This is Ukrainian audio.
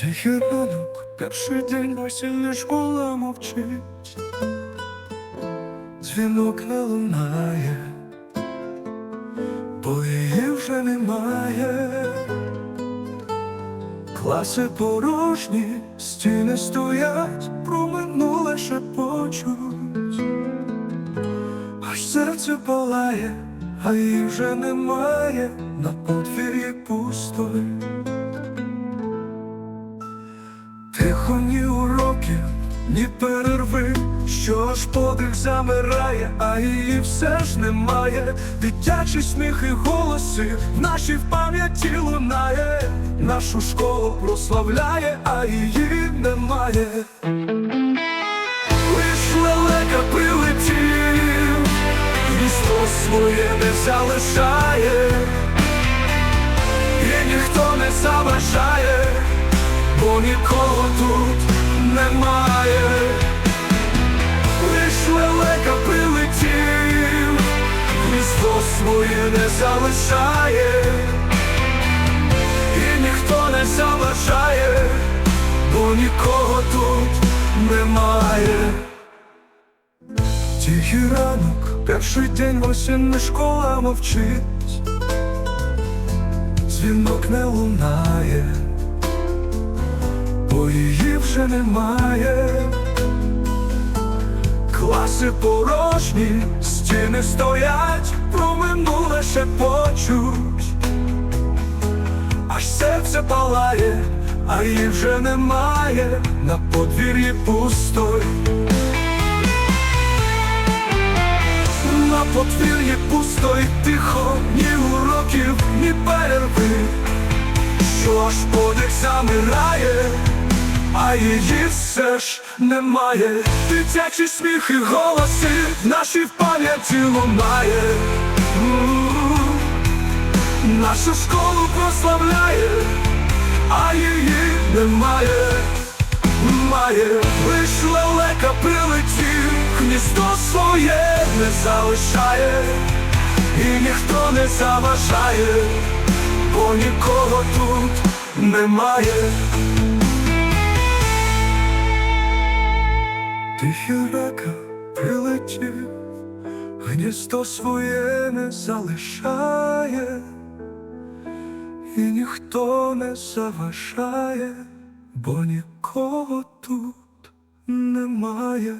Тихий ранок, перший день осіння школа мовчить, дзвінок не лунає, бо її вже немає. Класи порожні, стіни стоять, про минуле шепочуть, аж серце палає, а її вже немає, на Тихо ні уроків, ні перерви, що ж подих замирає, а її все ж немає. Дитячий сміх і голоси в нашій в пам'яті лунає, нашу школу прославляє, а її немає. Лиш лелека прилетів, місто своє не залишає, і ніхто не заважає нікого тут немає, лиш лелека прилетів, місто своє не залишає, і ніхто не заважає, бо нікого тут немає. Тихий ранок, перший день осіння школа мовчить, дзвінок не лунає її вже немає. Класи порожні, стіни стоять, про минуле шепочуть, аж серце палає, а її вже немає, на подвір'ї пустой. На подвір'ї пустой, тихо, ні уроків, ні перерви, що аж подих замирає а її все ж немає. Дитячі сміх і голоси в нашій пам'яті лунає. Нашу школу прославляє, а її немає. Має лиш лелека прилетів, гніздо своє не залишає, і ніхто не заважає, бо нікого тут немає. Тихий река прилетів, гніздо своє не залишає, і ніхто не заважає, бо нікого тут немає.